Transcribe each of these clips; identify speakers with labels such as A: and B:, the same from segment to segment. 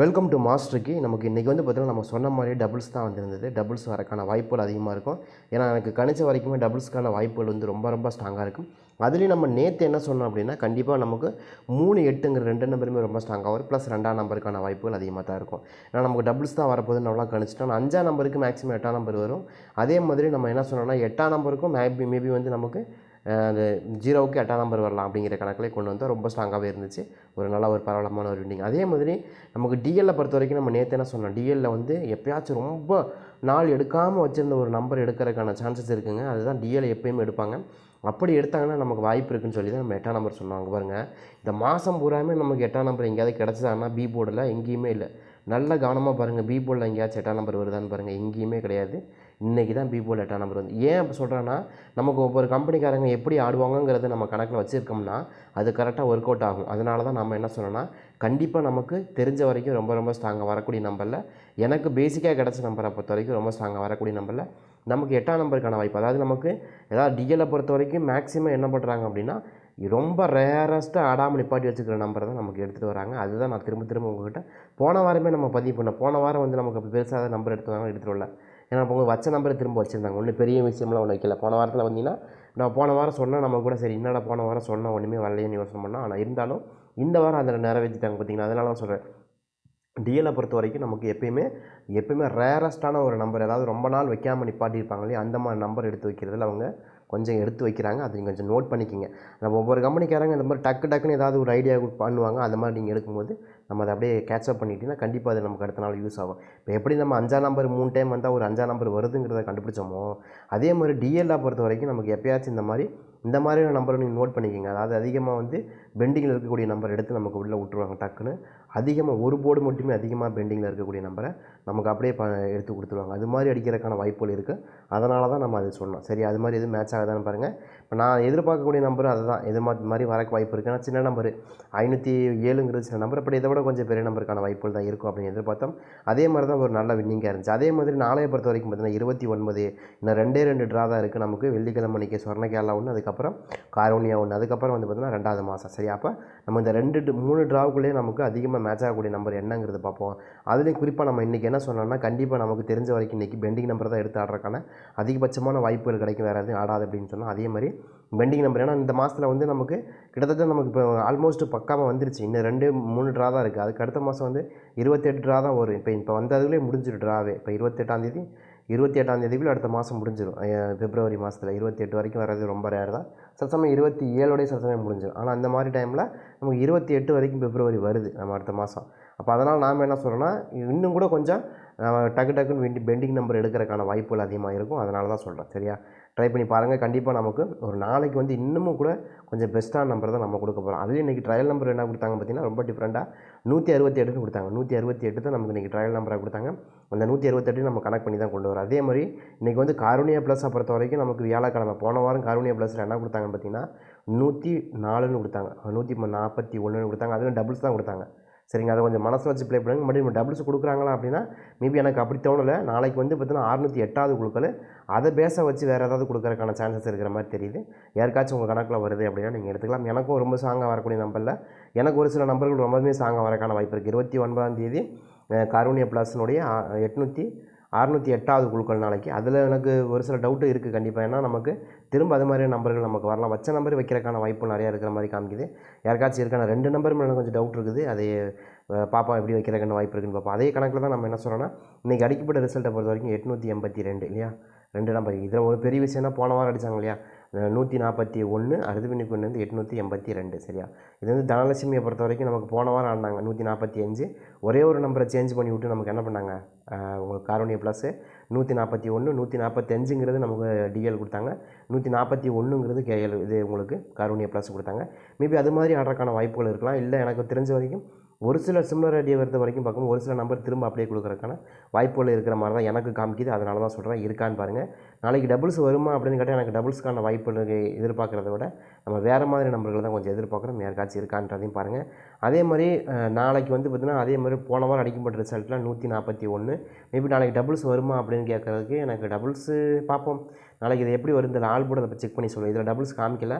A: Welcome to மாஸ்டருக்கு நமக்கு இன்றைக்கி வந்து பார்த்தீங்கன்னா நம்ம சொன்ன மாதிரியே டபுள்ஸ் தான் வந்திருந்தது. டபுள்ஸ் வரக்கான வாய்ப்புகள் அதிகமாக இருக்கும். ஏன்னா எனக்கு கணிச்ச வரைக்குமே டபுள்ஸ்க்கான வாய்ப்புகள் வந்து ரொம்ப ரொம்ப ஸ்ட்ராங்காக இருக்கும். அதுலேயும் நம்ம நேற்று என்ன சொன்னோம் அப்படின்னா கண்டிப்பாக நமக்கு மூணு எட்டுங்கிற ரெண்டு நம்பருமே ரொம்ப ஸ்ட்ராங்காக வரும். ப்ளஸ் ரெண்டாம் நம்பருக்கான வாய்ப்புகள் அதிகமாக தான் இருக்கும். ஏன்னா நமக்கு டபுள்ஸ் தான் வரப்போகுது நல்லா கணிச்சிட்டோம். அஞ்சாம் நம்பருக்கு மேக்ஸிமம் எட்டாம் நம்பர் வரும். அதே மாதிரி நம்ம என்ன சொன்னோம்னா எட்டாம் நம்பருக்கும் மேபி மேபி வந்து நமக்கு அந்த ஜீரோவுக்கு எட்டாம் நம்பர் வரலாம் அப்படிங்கிற கணக்கிலே கொண்டு வந்தால் ரொம்ப ஸ்ட்ராங்காகவே இருந்துச்சு. ஒரு நல்ல ஒரு பரவலமான ஒரு விண்டிங் அதே மாதிரி நமக்கு டிஎல்ல பொறுத்த வரைக்கும் நம்ம நேற்று என்ன சொன்னோம்? டிஎல்ல வந்து எப்பயாச்சும் ரொம்ப நாள் எடுக்காமல் வச்சுருந்த ஒரு நம்பர் எடுக்கிறதுக்கான சான்சஸ் இருக்குங்க. அதுதான் டிஎல் எப்பயுமே எடுப்பாங்க. அப்படி எடுத்தாங்கன்னா நமக்கு வாய்ப்பு இருக்குன்னு சொல்லி தான் நம்ம எட்டாம் நம்பர் சொன்னாங்க பாருங்கள் இந்த மாதம் பூராமே நமக்கு எட்டாம் நம்பர் எங்கேயாவது கிடச்சிதான்னா பி போர்டில் எங்கேயுமே இல்லை. நல்ல கவனமாக பாருங்கள் பி போர்டில் எங்கேயாச்சும் எட்டாம் நம்பர் வருதான்னு பாருங்கள் எங்கேயுமே கிடையாது. இன்றைக்கி தான் பி எட்டாம் நம்பர் வந்து. ஏன் அப்படி சொல்கிறேன்னா நமக்கு ஒவ்வொரு கம்பெனிக்காரங்க எப்படி ஆடுவாங்கங்கிறத நம்ம கணக்கில் வச்சுருக்கோம்னா அது கரெக்டாக ஒர்க் அவுட் ஆகும். அதனால தான் நம்ம என்ன சொன்னோன்னா கண்டிப்பாக நமக்கு தெரிஞ்ச வரைக்கும் ரொம்ப ரொம்ப ஸ்ட்ராங்காக வரக்கூடிய நம்பரில் எனக்கு பேசிக்காக கிடச்ச நம்பரை பொறுத்த வரைக்கும் ரொம்ப ஸ்ட்ராங்காக வரக்கூடிய நம்பரில் நமக்கு எட்டாம் நம்பருக்கான வாய்ப்பு. அதாவது நமக்கு ஏதாவது டிஎலை பொறுத்த வரைக்கும் மேக்ஸிமம் என்ன பண்ணுறாங்க அப்படின்னா ரொம்ப ரேரஸ்ட்டாக ஆடாமல் நிப்பாட்டி வச்சுக்கிற நம்பரை தான் நமக்கு எடுத்துகிட்டு வராங்க. அதுதான் நான் திரும்ப திரும்ப உங்கள்கிட்ட போன வாரமே நம்ம பதிவு பண்ணோம் போன வாரம் வந்து நமக்கு பெருசாக நம்பர் எடுத்து வராங்க எடுத்துகிட்டு வரல. ஏன்னா இப்போ வச்ச நம்பரை திரும்ப வச்சுருந்தாங்க. ஒன்றும் பெரிய விஷயம்லாம் ஒன்று வைக்கல. போன வாரத்தில் வந்தீங்கன்னா நான் போன வாரம் சொன்னால் நம்ம கூட சரி என்னடா போன வாரம் சொன்னால் ஒன்றுமே வரலையேன்னு யோசனை பண்ணால் ஆனால் இருந்தாலும் இந்த வாரம் அதில் நிறைவேற்றிட்டாங்க பார்த்தீங்கன்னா அதனால தான் சொல்கிறேன் டிஎலை பொறுத்த வரைக்கும் நமக்கு எப்பயுமே எப்பயுமே ரேரஸ்டான ஒரு நம்பர் ஏதாவது ரொம்ப நாள் வைக்காமல் நிப்பாட்டியிருப்பாங்களே அந்த மாதிரி நம்பர் எடுத்து வைக்கிறதுல அவங்க கொஞ்சம் எடுத்து வைக்கிறாங்க. அதை நீங்கள் கொஞ்சம் நோட் பண்ணிக்கிங்க. நம்ம ஒவ்வொரு கம்பெனிக்காரங்க இந்த மாதிரி டக்கு டக்குன்னு ஏதாவது ஒரு ஐடியா பண்ணுவாங்க. அந்த மாதிரி நீங்கள் எடுக்கும்போது நம்ம அதை அப்படியே கேட்சப் பண்ணிட்டீங்கன்னா கண்டிப்பாக அது நமக்கு அடுத்த நாள் யூஸ் ஆகும். இப்போ எப்படி நம்ம அஞ்சாம் நம்பர் மூணு டைம் வந்தால் ஒரு அஞ்சாம் நம்பர் வருதுங்கிறத கண்டுபிடிச்சோமோ அதே மாதிரி டிஎல்ஆ பொறுத்த வரைக்கும் நமக்கு எப்பயாச்சும் இந்த மாதிரி இந்த மாதிரியான நம்பரை நீங்கள் நோட் பண்ணிக்கோங்க. அதாவது அதிகமாக வந்து பெண்டிங்கில் இருக்கக்கூடிய நம்பர் எடுத்து நமக்கு உள்ளே விட்ருவாங்க டக்குன்னு. அதிகமாக ஒரு போர்டு மட்டுமே அதிகமாக பெண்டிங்கில் இருக்கக்கூடிய நம்பரை நமக்கு அப்படியே ப எடுத்து கொடுத்துருவாங்க. அது மாதிரி அடிக்கிறதுக்கான வாய்ப்புகள் இருக்குது அதனால தான் நம்ம அது சொன்னோம். சரி அது மாதிரி எதுவும் மேட்ச் ஆகுதான்னு பாருங்கள் இப்போ நான் எதிர்பார்க்கக்கூடிய நம்பரும் அதுதான். எது மாதிரி மாதிரி வரக்கு வாய்ப்பு இருக்குது ஏன்னா சின்ன நம்பர் ஐநூற்றி ஏழுங்கிறது சின்ன நம்பர் அப்படி இதை விட கொஞ்சம் பெரிய நம்பருக்கான வாய்ப்புகள் தான் இருக்கும் அப்படின்னு எதிர்பார்த்தோம். அதே மாதிரி தான் ஒரு நல்ல வின்னிங்காக இருந்துச்சு. அதே மாதிரி நாளைய பொறுத்த வரைக்கும் பார்த்தீங்கன்னா இருபத்தி ஒன்பது இன்னும் ரெண்டே ரெண்டு ட்ரா தான் இருக்குது நமக்கு. வெள்ளிக்கிழமை அன்றைக்கி சொர்ண கேரளா ஒன்று அதுக்கப்புறம் காரோனியா ஒன்று அதுக்கப்புறம் வந்து பார்த்தீங்கன்னா ரெண்டாவது மாதம் சரி அப்போ நம்ம இந்த ரெண்டு மூணு ட்ராவுக்குள்ளேயே நமக்கு அதிகமாக மேட்ச் ஆகக்கூடிய நம்பர் என்னங்கிறது பார்ப்போம். அதுலேயும் குறிப்பாக நம்ம இன்றைக்கி என்ன சொன்னோம்னா கண்டிப்பாக நமக்கு தெரிஞ்ச வரைக்கும் இன்றைக்கி பெண்டிங் நம்பர் தான் எடுத்து ஆடுறதுக்கான அதிகபட்சமான வாய்ப்புகள் கிடைக்கும். வேறு எதுவும் ஆடாது அப்படின்னு சொன்னால் அதே மாதிரி பெண்டிங் நம்பர் ஏன்னா இந்த மாதத்தில் வந்து நமக்கு கிட்டத்தட்ட நமக்கு இப்போ ஆல்மோஸ்ட் பக்காமல் வந்துருச்சு. இன்னும் ரெண்டு மூணு ட்ரா தான் இருக்குது அதுக்கு அடுத்த மாதம் வந்து இருபத்தெட்டு ட்ரா தான் வரும். இப்போ இப்போ வந்ததுலேயே முடிஞ்சிடும் ட்ராவே இப்போ இருபத்தெட்டாந்தேதி இருபத்தி எட்டாம் தேதிக்குள்ள அடுத்த மாதம் முடிஞ்சிடும் பிப்ரவரி மாதத்தில் இருபத்தி எட்டு வரைக்கும் வர்றது ரொம்ப ரேர் தான். சில சமயம் இருபத்தி ஏழோடய சில சமயம் முடிஞ்சிடும் ஆனால் அந்த மாதிரி டைமில் நமக்கு இருபத்தி எட்டு வரைக்கும் பிப்ரவரி வருது நம்ம அடுத்த மாதம். அப்போ அதனால் நாம் என்ன சொல்கிறோன்னா இன்னும் கூட கொஞ்சம் நம்ம டக்கு டக்குன்னு வெண்டி பெண்டிங் நம்பர் எடுக்கிறதுக்கான வாய்ப்புகள் அதிகமாக இருக்கும். அதனால தான் சொல்கிறேன் சரியா? ட்ரை பண்ணி பாருங்கள் கண்டிப்பாக நமக்கு ஒரு நாளைக்கு வந்து இன்னமும் கூட கொஞ்சம் பெஸ்ட்டான நம்பர் தான் நம்ம கொடுக்க போகிறோம் அதுலேயும் இன்றைக்கி ட்ரையல் நம்பர் என்ன கொடுத்தாங்க பார்த்தீங்கன்னா ரொம்ப டிஃப்ரெண்ட்டாக நூற்றி அறுபத்தி எட்டுன்னு கொடுத்தாங்க. நூற்றி அறுபத்தி எட்டு தான் நமக்கு இன்றைக்கி ட்ரையல் நம்பராக கொடுத்தாங்க. அந்த நூற்றி அறுபத்தெட்டு நம்ம கனெக்ட் பண்ணி தான் கொண்டு வரோம். அதே மாதிரி இன்றைக்கி வந்து காருணியா ப்ளஸை பொறுத்த வரைக்கும் நமக்கு வியாழக்கிழமை போன வாரம் காருணியா ப்ளஸில் என்ன கொடுத்தாங்கன்னு பார்த்தீங்கன்னா நூற்றி நாலுன்னு கொடுத்தாங்க. நூற்றி நாற்பத்தி ஒன்றுன்னு கொடுத்தாங்க. அதுவும் டபுள்ஸ் தான் கொடுத்தாங்க. சரிங்க அதை கொஞ்சம் மனசில் வச்சு ப்ளே பண்ணுங்க. மறுபடியும் டபுள்ஸ் கொடுக்குறாங்களா அப்படின்னா மேபி எனக்கு அப்படி தோணலை. நாளைக்கு வந்து பார்த்தீங்கன்னா அறுநூற்றி எட்டாவது கொடுக்கல அதை பேச வச்சு வேறு ஏதாவது கொடுக்குறக்கான சான்சஸ் இருக்கிற மாதிரி தெரியுது. யாருக்காச்சும் உங்கள் கணக்கில் வருது அப்படின்னா நீங்கள் எடுத்துக்கலாம். எனக்கும் ரொம்ப சாங்காக வரக்கூடிய நம்பரில் எனக்கு ஒரு சில நம்பர்கள் ரொம்பவுமே சாங்காக வரக்கான வாய்ப்பு இருக்குது இருபத்தி ஒன்பதாம் தேதி கருணிய ப்ளஸ்னுடைய எட்நூற்றி அறநூற்றி எட்டாவது குழுக்கள் நாளைக்கு. அதில் எனக்கு ஒரு சில டவுட்டு இருக்குது கண்டிப்பாக ஏன்னா நமக்கு திரும்ப அது மாதிரி நம்பர்கள் நமக்கு வரலாம். வச்ச நம்பர் வைக்கிறதுக்கான வாய்ப்பு நிறையா இருக்கிற மாதிரி காமிக்குது. யாருக்காச்சும் இருக்கான? ரெண்டு நம்பர் மேலே கொஞ்சம் டவுட் இருக்குது. அதை பாப்பா எப்படி வைக்கிறதுக்கான வாய்ப்பு இருக்குன்னு பார்ப்போம் அதே கணக்கில் தான் நம்ம என்ன சொல்கிறோன்னா இன்றைக்கி அடிக்கப்பட்ட ரிசல்ட்டை பொறுத்த வரைக்கும் எட்நூற்றி எண்பத்தி ரெண்டு இல்லையா? ரெண்டு நம்பர் இதில் ஒரு பெரிய விஷயம்னா போன வாரம் அடித்தாங்க இல்லையா? நூற்றி நாற்பத்தி ஒன்று அறுபத்தி ஒன்று வந்து எட்நூற்றி எண்பத்தி ரெண்டு சரியா? இது வந்து தனலட்சுமியை பொறுத்த வரைக்கும் நமக்கு போன வாரம் ஆடினாங்க நூற்றி நாற்பத்தி அஞ்சு. ஒரே ஒரு நம்பரை சேஞ்ச் பண்ணி விட்டு நமக்கு என்ன பண்ணாங்க? உங்களுக்கு காரோனிய ப்ளஸ்ஸு நூற்றி நாற்பத்தி ஒன்று நூற்றி நாற்பத்தஞ்சுங்கிறது நமக்கு டிஎல் கொடுத்தாங்க. நூற்றி நாற்பத்தி ஒன்றுங்கிறது கேஎல் இது உங்களுக்கு காரோனிய ப்ளஸ் கொடுத்தாங்க. மேபி அது மாதிரி ஆடுறதுக்கான வாய்ப்புகள் இருக்கலாம். இல்லை எனக்கு தெரிஞ்ச வரைக்கும் ஒரு சில சிம்லர் ஐடியா பொறுத்த வரைக்கும் பார்க்கும்போது ஒரு சில நம்பர் திரும்ப அப்படியே கொடுக்குறதுக்கான வாய்ப்புகள் இருக்கிற மாதிரி தான் எனக்கு காமிக்குது. அதனால தான் சொல்கிறேன் இருக்கான்னு பாருங்கள் நாளைக்கு டபுள்ஸ் வருமா அப்படின்னு கேட்டால் எனக்கு டபுள்ஸ்க்கான வாய்ப்புகள் எதிர்பார்க்குறத விட நம்ம வேறு மாதிரி நம்பர்கள் தான் கொஞ்சம் எதிர்பார்க்குறோம். யாருக்காச்சும் இருக்கான்றதையும் பாருங்கள் அதே மாதிரி நாளைக்கு வந்து பார்த்திங்கன்னா அதே மாதிரி போன வாரம் அடிக்கப்பட்ட ரிசல்ட்டில் நூற்றி நாற்பத்தி ஒன்று மேபி நாளைக்கு டபுள்ஸ் வருமா அப்படின்னு கேட்குறதுக்கு எனக்கு டபுள்ஸு பார்ப்போம். நாளைக்கு இது எப்படி வருது இந்த ஆள் போர்டு அதை செக் பண்ணி சொல்லுவேன். இதில் டபுள்ஸ் காமிக்கல.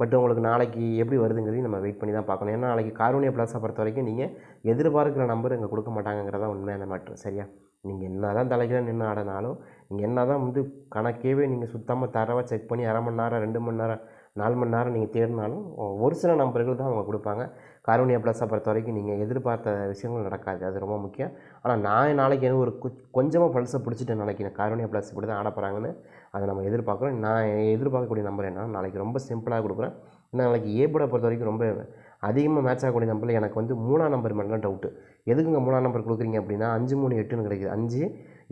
A: பட் உங்களுக்கு நாளைக்கு எப்படி வருதுங்கிறதையும் நம்ம வெயிட் பண்ணி தான் பார்க்கணும். ஏன்னா நாளைக்கு கார்வனியா ப்ளஸை பொறுத்த வரைக்கும் நீங்கள் எதிர்பார்க்குற நம்பர் இங்கே கொடுக்க மாட்டாங்கிறதா உண்மையான மேட்ரு சரியா? நீங்கள் என்ன தான் தலைக்கில நின்று ஆடினாலும் நீங்கள் என்ன தான் வந்து கணக்கேவே நீங்கள் சுத்தமாக தரவாக செக் பண்ணி அரை மணி நேரம் ரெண்டு மணி நேரம் நாலு மணி நேரம் நீங்கள் தேடினாலும் ஒரு சில நம்பர்கள் தான் அவங்க கொடுப்பாங்க. கார்வனியா ப்ளஸை பொறுத்த வரைக்கும் நீங்கள் எதிர்பார்த்த விஷயங்கள் நடக்காது அது ரொம்ப முக்கியம். ஆனால் நான் நாளைக்கு எனக்கு ஒரு கொஞ்சமாக பல்ஸை பிடிச்சிட்டேன் நாளைக்கு நான் கார்வனியா ப்ளஸ் இப்படி தான் ஆட போகிறாங்கன்னு அதை நம்ம எதிர்பார்க்குறோம். நான் எதிர்பார்க்கக்கூடிய நம்பர் என்ன நாளைக்கு ரொம்ப சிம்பிளாக கொடுக்குறேன். ஏன்னா நாளைக்கு ஏ போர்டை பொறுத்த வரைக்கும் ரொம்ப அதிகமாக மேட்ச் ஆகக்கூடிய நம்பரில் எனக்கு வந்து மூணாம் நம்பர் மட்டும் டவுட்டு எதுக்குங்க மூணாம் நம்பர் கொடுக்குறீங்க அப்படின்னா அஞ்சு மூணு எட்டுன்னு கிடைக்குது. அஞ்சு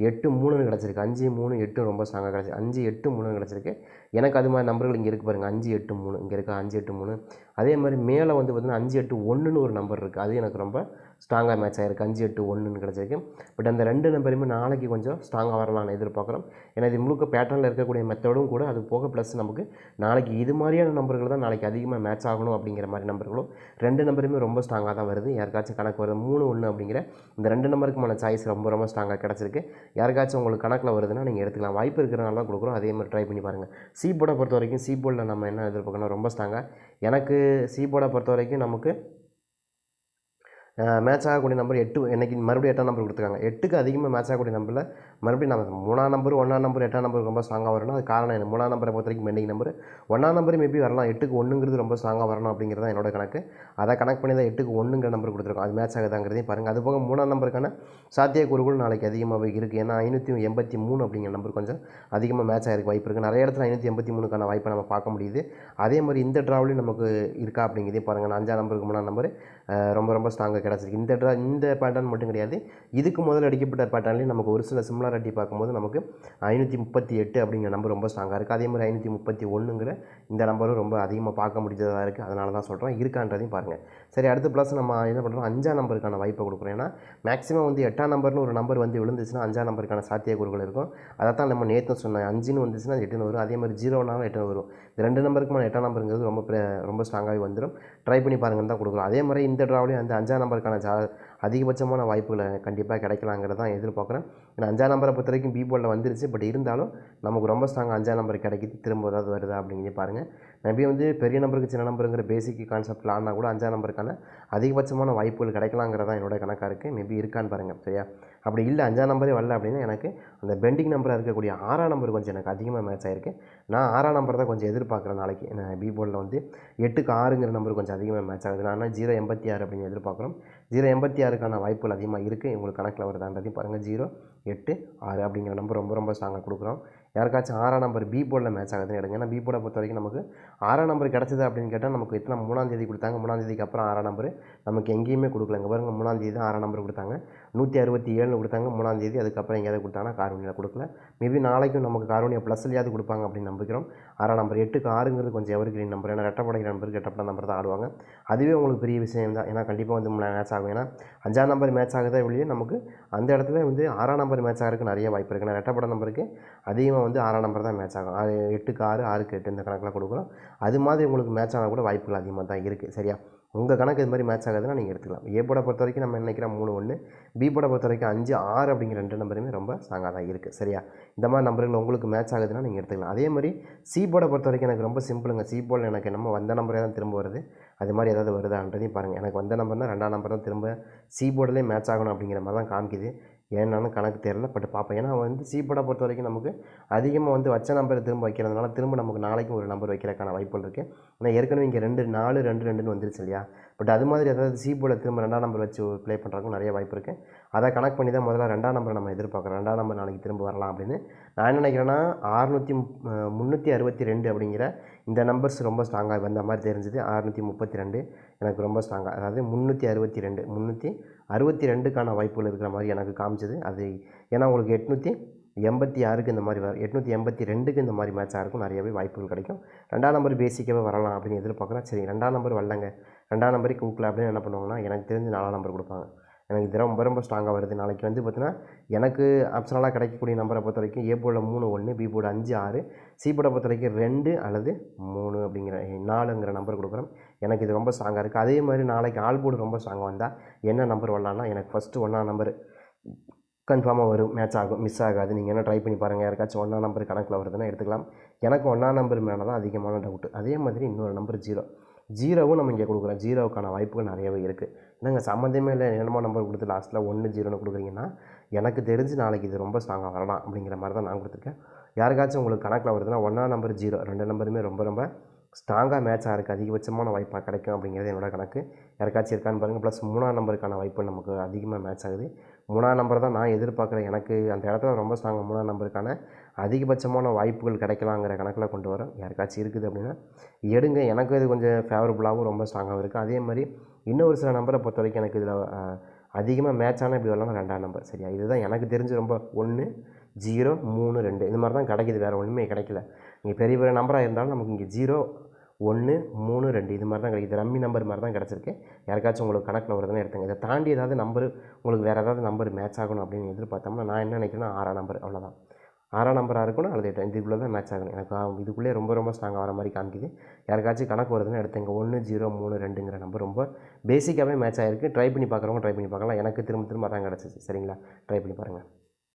A: எட்டு மூணுன்னு கிடச்சிருக்கு. அஞ்சு மூணு எட்டு ரொம்ப ஸ்ட்ராங்காக கிடச்சிருக்கு. அஞ்சு எட்டு மூணு கிடச்சிருக்கு. எனக்கு அது மாதிரி நம்பர்கள் இங்கே இருக்குது பாருங்கள் அஞ்சு எட்டு மூணு இங்கே இருக்கா? அஞ்சு எட்டு மூணு. அதே மாதிரி மேலே வந்து பார்த்திங்கன்னா அஞ்சு எட்டு ஒன்றுன்னு ஒரு நம்பர் இருக்குது அது எனக்கு ரொம்ப ஸ்ட்ராங்காக மேட்ச் ஆகிருக்கு அஞ்சு எட்டு ஒன்றுன்னு கிடச்சிருக்கு பட் அந்த ரெண்டு நம்பருமே நாளைக்கு கொஞ்சம் ஸ்ட்ராங்காக வரலாம்னு எதிர்பார்க்குறோம். ஏன்னா இது முழுக்க பேட்டர்னில் இருக்கக்கூடிய மெத்தடும் கூட அது போக ப்ளஸ் நமக்கு நாளைக்கு இது மாதிரியான நம்பர்கள் தான் நாளைக்கு அதிகமாக மேட்ச் ஆகணும் அப்படிங்கிற மாதிரி நம்பர்களும் ரெண்டு நம்பருமே ரொம்ப ஸ்ட்ராங்காக தான் வருது. யாருக்காச்சும் கணக்கு வருது மூணு ஒன்று அப்படிங்கிற இந்த ரெண்டு நம்பருக்குமான சாய்ஸ் ரொம்ப ரொம்ப ஸ்ட்ராங்காக கிடச்சிருக்கு. யாருக்காச்சும் உங்களுக்கு கணக்கில் வருதுன்னா நீங்கள் எடுத்துக்கலாம். வாய்ப்பு இருக்கிறனால தான் கொடுக்குறோம். அதே மாதிரி ட்ரை பண்ணி பாருங்கள் சீ போர்டை பொறுத்த வரைக்கும் சீ போர்டில் நம்ம என்ன எதிர்பார்க்கணும்? ரொம்ப ஸ்ட்ராங்காக எனக்கு சீ போர்டை பொறுத்த வரைக்கும் நமக்கு மேட்ச் ஆகக்கூடிய நம்பர் எட்டு இன்றைக்கி மறுபடியும் எட்டாம் நம்பர் கொடுத்துருக்காங்க. எட்டுக்கு அதிகமாக மேட்ச் ஆகக்கூடிய நம்பரில் மறுபடியும் நம்ம மூணாம் நம்பர் ஒன்றாம் நம்பர் எட்டாம் நம்பர் ரொம்ப ஸ்ட்ராங்காக வரணும். அது காரணம் என்ன? மூணாம் நம்பரை பொறுத்த வரைக்கும் மெண்டிங் நம்பர் ஒன்றாம் நம்பர் மேபி வரலாம். எட்டுக்கு ஒன்றுங்கிறது ரொம்ப ஸ்ட்ராங்காக வரணும் அப்படிங்கிறது தான் என்னோட கணக்கு. அதை கணக்கு பண்ணி தான் எட்டுக்கு ஒன்றுங்கிற நம்பர் கொடுத்துருக்கோம். அது மேட்ச் ஆகுதாங்கிறதையும் பாருங்கள் அது போக மூணாம் நம்பருக்கான சாத்தியக்கூறுகள் நாளைக்கு அதிகமாக இருக்குது ஏன்னா ஐநூற்றி எண்பத்தி மூணு அப்படிங்கிற நம்பர் கொஞ்சம் அதிகமாக மேட்ச் ஆகிருக்கு வாய்ப்பு இருக்குது நிறைய இடத்துல ஐநூற்றி எண்பத்தி மூணுக்கான வாய்ப்பை நம்ம பார்க்க முடியுது. அதே மாதிரி இந்த ட்ராவலையும் நமக்கு இருக்கா அப்படிங்கிறதையும் பாருங்கள் அஞ்சாம் நம்பருக்கு மூணாம் நம்பர் ரொம்ப ரொம்ப ஸ்ட்ராங்காக கிடச்சிருக்கு. இந்த ட்ரா இந்த பேட்டர்ன் மட்டும் கிடையாது. இதுக்கு முதல்ல அடிக்கப்பட்ட பேட்டர்ன்லேயும் நமக்கு ஒரு சில சிமிலாரிட்டி பார்க்கும்போது நமக்கு ஐநூற்றி முப்பத்தி எட்டு அப்படிங்கிற நம்பர் ரொம்ப ஸ்ட்ராங்காக இருக்குது அதே மாதிரி ஐநூற்றி முப்பத்தி ஒன்றுங்கிற இந்த நம்பரும் ரொம்ப அதிகமாக பார்க்க முடிஞ்சதாக இருக்குது அதனால தான் சொல்கிறோம் இருக்கான்றதையும் பாருங்கள் சரி அடுத்து ப்ளஸ் நம்ம என்ன பண்ணுறோம் அஞ்சாம் நம்பருக்கான வாய்ப்பை கொடுக்குறோம். ஏன்னா மேக்ஸிமம் வந்து எட்டாம் நம்பர்னு ஒரு நம்பர் வந்து விழுந்துச்சுன்னா அஞ்சாம் நம்பருக்கான சாத்தியக்கூறுகள் இருக்கும். அதை தான் நம்ம நேற்று சொன்னோம் அஞ்சுன்னு வந்துச்சுன்னா எட்டுன்னு வரும். அதே மாதிரி ஜீரோனாலும் எட்டுன்னு வரும். இந்த ரெண்டு நம்பருக்குமான எட்டாம் நம்பருங்கிறது ரொம்ப ரொம்ப ஸ்ட்ராங்காகவே வந்துடும் ட்ரை பண்ணி பாருங்கன்னு தான் கொடுக்குறோம். அதே மாதிரி இந்த ட்ராவலையும் அந்த அஞ்சாம் நம்பருக்கான ஜா அதிகபட்சமான வாய்ப்புகளை கண்டிப்பாக கிடைக்கலாங்கிறத தான் எதிர்பார்க்குறேன். ஏன்னா அஞ்சாம் நம்பரை பொறுத்த வரைக்கும் பி போர்டில் வந்துருச்சு. பட் இருந்தாலும் நமக்கு ரொம்ப ஸ்ட்ராங் அஞ்சாம் நம்பர் கிடைக்கிது. திரும்ப ஏதாவது வருதா அப்படிங்கிறத பாருங்கள் மேபி வந்து பெரிய நம்பருக்கு சின்ன நம்பருங்கிற பேசிக் கான்செப்டில் ஆனால் கூட அஞ்சாம் நம்பருக்கான அதிகபட்சமான வாய்ப்புகள் கிடைக்கலாங்கிறதா என்னோட கணக்காக இருக்குது மேபி இருக்கான்னு பாருங்கள் சரியா? அப்படி இல்லை அஞ்சாம் நம்பரே வரல அப்படின்னா எனக்கு அந்த பெண்டிங் நம்பராக இருக்கக்கூடிய ஆறாம் நம்பர் கொஞ்சம் எனக்கு அதிகமாக மேட்ச் ஆகிருக்கு நான் ஆறாம் நம்பர் தான் கொஞ்சம் எதிர்பார்க்குறேன் நாளைக்கு. நான் பி போர்டில் வந்து எட்டுக்கு ஆறுங்கிற நம்பர் கொஞ்சம் அதிகமாக மேட்ச் ஆகுது. நான் ஜீரோ எண்பத்தி ஆறு அப்படின்னு எதிர்பார்க்குறோம். ஜீரோ எண்பத்தி ஆறுக்கான வாய்ப்புகள் அதிகமாக இருக்குது. உங்களுக்கு கணக்கில் வருதான்றதையும் பாருங்கள். ஜீரோ எட்டு ஆறு அப்படிங்கிற நம்பர் ரொம்ப ரொம்ப ஸ்ட்ராங்காக கொடுக்குறோம். யாருக்காச்சும் ஆறாம் நம்பர் பி போர்டில் மேட்ச் ஆகுதுன்னு எடுங்க. ஏன்னா பி போர்டை பொறுத்த வரைக்கும் நமக்கு ஆறாம் நம்பர் கிடச்சிது அப்படின்னு கேட்டால் நமக்கு இத்தனை மூணாம் தேதி கொடுத்தாங்க. மூணாம் தேதிக்கு அப்புறம் ஆறாம் நம்பர் நமக்கு எங்கேயுமே கொடுக்கலங்க பாருங்கள் மூணாம் தேதி தான் ஆறாம் நம்பர் கொடுத்தாங்க. நூற்றி அறுபத்தி ஏழு கொடுத்தாங்க. மூணாம் தேதி அதுக்கப்புறம் எங்கேயாவது கொடுத்தாங்கன்னா கார்வனியில் கொடுக்கல. மேபி நாளைக்கும் நமக்கு கார்வனியை ப்ளஸ்லையாவது கொடுப்பாங்க அப்படின்னு நம்பிக்கிறோம் ஆறாம் நம்பர் எட்டுக்கு ஆறுங்கிறது கொஞ்சம் எவர் கிரீன் நம்பர் ஏன்னா ரெட்டப்படை நம்பர் கெட்டப்பட நம்பர் தான் ஆடுவாங்க. அதுவே உங்களுக்கு பெரிய விஷயம் தான் ஏன்னா கண்டிப்பாக வந்து மேட்ச் ஆகும். ஏன்னா அஞ்சாம் நம்பர் மேட்ச் ஆகுதா வெளியே நமக்கு அந்த இடத்துல வந்து ஆறாம் நம்பர் மேட்ச் ஆகிறதுக்கு நிறைய வாய்ப்பு இருக்குது ஏன்னா ரெட்டப்பட நம்பருக்கு அதிகமாக வந்து ஆறாம் நம்பர் தான் மேட்ச் ஆகும். ஆறு எட்டுக்கு ஆறு ஆறுக்கு எட்டு இந்த கணக்கில் கொடுக்குறோம். அது மாதிரி உங்களுக்கு மேட்ச் ஆனால் கூட வாய்ப்புகள் அதிகமாக தான் இருக்குது சரியா? உங்கள் கணக்கு இது மாதிரி மேட்ச் ஆகுதுன்னா நீங்கள் எடுத்துக்கலாம். ஏ போட பொறுத்த வரைக்கும் நம்ம நினைக்கிறோம்? மூணு ஒன்று பி போட பொறுத்த வரைக்கும் அஞ்சு ஆறு அப்படிங்கிற ரெண்டு நம்பருமே ரொம்ப ஸ்ட்ராங்காக தான் இருக்குது சரியா? இந்த மாதிரி நம்பர்கள் உங்களுக்கு மேட்ச் ஆகுதுன்னா நீங்கள் எடுத்துக்கலாம். அதே மாதிரி சி போட பொறுத்த வரைக்கும் எனக்கு ரொம்ப சிம்பிளுங்க சி போல் எனக்கு என்னமோ வந்த நம்பரே தான் திரும்ப வருது. அது மாதிரி ஏதாவது வருதான்றதையும் பாருங்கள் எனக்கு வந்த நம்பர்னா ரெண்டாம் நம்பர் தான் திரும்ப சி போர்டிலே மேட்ச் ஆகணும் அப்படிங்கிற மாதிரி தான் காமிக்குது. ஏன்னாலும் கணக்கு தெரில பட் பார்ப்பேன் ஏன்னா வந்து சி போர்டை பொறுத்த வரைக்கும் நமக்கு அதிகமாக வந்து வச்ச நம்பரை திரும்ப வைக்கிறதுனால திரும்ப நமக்கு நாளைக்கும் ஒரு நம்பர் வைக்கிறதுக்கான வாய்ப்புகள் இருக்குது ஆனால் ஏற்கனவே இங்கே ரெண்டு நாலு ரெண்டு ரெண்டுன்னு வந்துருச்சு இல்லையா? பட் அது மாதிரி ஏதாவது சி போர்டில் திரும்ப ரெண்டாம் நம்பர் வச்சு ப்ளே பண்ணுறதுக்கும் நிறைய வாய்ப்பு இருக்குது அதை கணக்கு பண்ணி தான் முதல்ல ரெண்டாம் நம்பரை நம்ம எதிர்பார்க்குறோம். ரெண்டாம் நம்பர் நாளைக்கு திரும்ப வரலாம் அப்படின்னு. நான் என்ன நினைக்கிறேன்னா அறுநூற்றி முந்நூற்றி அறுபத்தி ரெண்டு அப்படிங்கிற இந்த நம்பர்ஸ் ரொம்ப ஸ்ட்ராங்காக வந்த மாதிரி தெரிஞ்சுது. அறுநூற்றி முப்பத்தி ரெண்டு எனக்கு ரொம்ப ஸ்ட்ராங்காக அதாவது முந்நூற்றி அறுபத்தி ரெண்டு முந்நூற்றி அறுபத்தி ரெண்டுக்கான வாய்ப்புகள் இருக்கிற மாதிரி எனக்கு காமிச்சது. அது ஏன்னா உங்களுக்கு எட்நூற்றி எண்பத்தி ஆறுக்கு இந்த மாதிரி வரும் எட்நூற்றி எண்பத்தி ரெண்டுக்கு இந்த மாதிரி மேட்சாக இருக்கும். நிறையவே வாய்ப்புகள் கிடைக்கும். ரெண்டாம் நம்பர் பேசிக்காகவே வரலாம் அப்படின்னு எதிர்பார்க்குறேன். சரி ரெண்டாம் நம்பர் வரலங்க. ரெண்டாம் நம்பருக்கு ஊக்கல அப்படின்னு என்ன பண்ணுவாங்கன்னா எனக்கு தெரிஞ்சு நாலாம் நம்பர் கொடுப்பாங்க. எனக்கு இது ரொம்ப ரொம்ப ஸ்ட்ராங்காக வருது. நாளைக்கு வந்து பார்த்தீங்கன்னா எனக்கு ஆப்ஷனலாக கிடைக்கக்கூடிய நம்பரை பொறுத்த வரைக்கும் ஏ போர்டில் மூணு ஒன்று பி போர்டு அஞ்சு ஆறு சி போர்டை பொறுத்த வரைக்கும் ரெண்டு அல்லது மூணு அப்படிங்கிற நாலுங்கிற நம்பர் கொடுக்குறோம். எனக்கு இது ரொம்ப ஸ்ட்ராங்காக இருக்குது அதே மாதிரி நாளைக்கு ஆல் போர்டு ரொம்ப ஸ்ட்ராங்காக வந்தால் என்ன நம்பர் வரலான்னா எனக்கு ஃபஸ்ட்டு ஒன்றா நம்பர் கன்ஃபார்மாக வரும். மேட்ச் ஆகும். மிஸ் ஆகாது. நீங்கள் என்ன ட்ரை பண்ணி பாருங்கள் யாருக்காச்சும் ஒன்றா நம்பர் கணக்கில் வருதுன்னா எடுத்துக்கலாம். எனக்கு ஒன்றா நம்பர் மேலே தான் அதிகமான டவுட்டு அதே மாதிரி இன்னொரு நம்பர் ஜீரோ ஜீரோவும் நம்ம இங்கே கொடுக்குறோம். ஜீரோவுக்கான வாய்ப்புகள் நிறையவே இருக்குது என்னங்க சம்மந்தமே இல்லை. என்னமோ நம்பர் கொடுத்து லாஸ்ட்டில் ஒன்று ஜீரோன்னு கொடுக்குறீங்கன்னா எனக்கு தெரிஞ்சு நாளைக்கு இது ரொம்ப ஸ்ட்ராங்காக வரலாம் அப்படிங்கிற மாதிரி தான் நான் கொடுத்துருக்கேன். யாருக்காச்சும் உங்களுக்கு கணக்கில் வருதுன்னா ஒன்றா நம்பர் ஜீரோ ரெண்டு நம்பருமே ரொம்ப ரொம்ப ஸ்ட்ராங்காக மேட்சாக இருக்குது அதிகபட்சமான வாய்ப்பாக கிடைக்கும் அப்படிங்கிறது என்னோட கணக்கு. யாருக்காச்சும் இருக்கான்னு பாருங்கள் ப்ளஸ் மூணாம் நம்பருக்கான வாய்ப்பு நமக்கு அதிகமாக மேட்ச் ஆகுது. மூணாம் நம்பர் தான் நான் எதிர்பார்க்குறேன். எனக்கு அந்த இடத்துல ரொம்ப ஸ்ட்ராங்காக மூணாம் நம்பருக்கான அதிகபட்சமான வாய்ப்புகள் கிடைக்கலாங்கிற கணக்கில் கொண்டு வரோம். யாருக்காச்சும் இருக்குது அப்படின்னா எடுங்க. எனக்கு இது கொஞ்சம் ஃபேவரபுளாகவும் ரொம்ப ஸ்ட்ராங்காகவும் இருக்குது அதே மாதிரி இன்னும் ஒரு சில நம்பரை பொறுத்த வரைக்கும் எனக்கு இதில் அதிகமாக மேட்ச் ஆனால் இப்படி வரலாம் ரெண்டாம் நம்பர் சரியா? இதுதான் எனக்கு தெரிஞ்சு ரொம்ப ஒன்று ஜீரோ மூணு ரெண்டு. இந்த மாதிரி தான் கிடைக்கிது. வேறு ஒன்றுமே கிடைக்கல. நீங்கள் பெரிய பெரிய நம்பராக இருந்தாலும் நமக்கு இங்கே ஜீரோ ஒன்று மூணு ரெண்டு. இது மாதிரி தான் கிடைக்குது. ரம்மி நம்பர் மாதிரி தான் கிடச்சிருக்கு. யாருக்காச்சும் உங்களுக்கு கணக்கில் தானே எடுத்துங்க. இதை தாண்டி ஏதாவது நம்பர் உங்களுக்கு வேறு ஏதாவது நம்பர் மேட்ச் ஆகணும் அப்படின்னு எதிர்பார்த்தோம்னா நான் என்ன நினைக்கிறேன்னா ஆறாம் நம்பர் அவ்வளோதான் ஆறாம் நம்பராக இருக்கணும் அல்லது எட்டு இதுக்குள்ளே தான் மேட்ச் ஆகணும். எனக்கு இதுக்குள்ளே ரொம்ப ரொம்ப ஸ்ட்ராங்காக வர மாதிரி காமிக்குது. யாருக்காச்சும் கணக்கு வருதுன்னு எடுத்துங்க ஒன்று ஜீரோ மூணு ரெண்டுங்கிற நம்பர் ரொம்ப பேசிக்காகவே மேட்ச் ஆகிருக்கு ட்ரை பண்ணி பார்க்குறவங்க ட்ரை பண்ணி பார்க்கலாம். எனக்கு திரும்ப திரும்ப அதான் கிடச்சிச்சு. சரிங்களா? ட்ரை பண்ணி பாருங்கள்